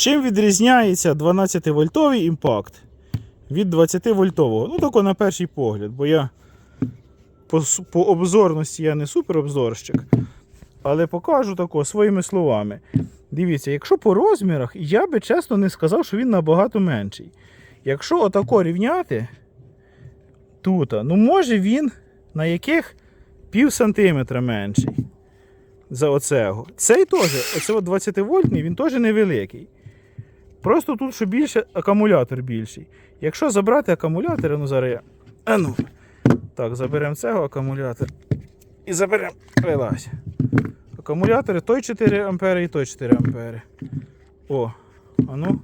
Чим відрізняється 12-вольтовий імпакт від 20-вольтового? Ну, тільки на перший погляд, бо я по, по обзорності я не суперобзорщик, але покажу тако своїми словами. Дивіться, якщо по розмірах, я би чесно не сказав, що він набагато менший. Якщо отако рівняти тут, ну може він на яких пів сантиметра менший за оцего. Цей теж, оце 20 вольтний, він теж невеликий. Просто тут що більше акумулятор більший. Якщо забрати акумулятор, ну зараз я. А ну. Так, заберемо цього акумулятор. І заберемо. Вилазь. Акумулятори той 4 ампери і той 4 ампери. О, а ну.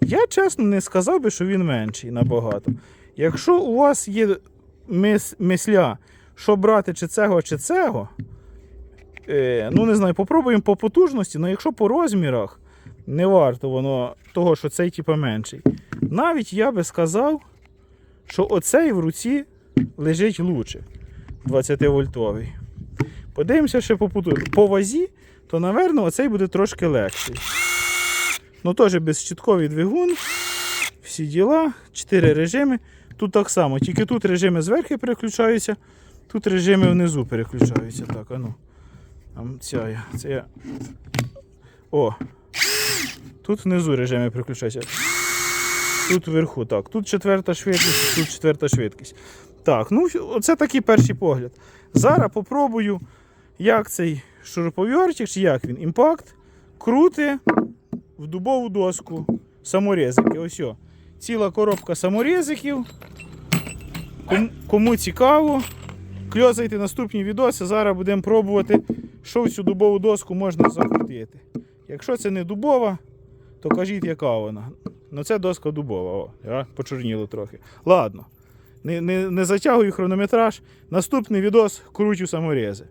Я чесно не сказав би, що він менший набагато. Якщо у вас є мис, мисля, що брати чи цього, чи цього, е, ну не знаю, попробуємо по потужності, але якщо по розмірах не варто воно того, що цей типа менший. Навіть я би сказав, що оцей в руці лежить лучше 20-вольтовий. Подивимося ще по. Вазі, то, напевно, оцей буде трошки легший. Ну, теж безщитковий двигун. Всі діла, 4 режими. Тут так само, тільки тут режими зверху переключаються, тут режими внизу переключаються. Так, а ну. Там ця. Це. О. Тут внизу режими переключаються. Тут вверху, так. Тут четверта швидкість, тут четверта швидкість. Так, ну оце такий перший погляд. Зараз попробую, як цей шуруповертик, чи як він, імпакт, крути в дубову доску саморезики. Ось. Ціла коробка саморезиків. Кому, кому цікаво, кльозайте наступні відоси. Зараз будемо пробувати, що в цю дубову доску можна закрутити. Якщо це не дубова, то кажіть, яка вона. Ну це доска дубова, о, я почорніло трохи. Ладно, не, не, не затягую хронометраж. Наступний відос кручу саморези.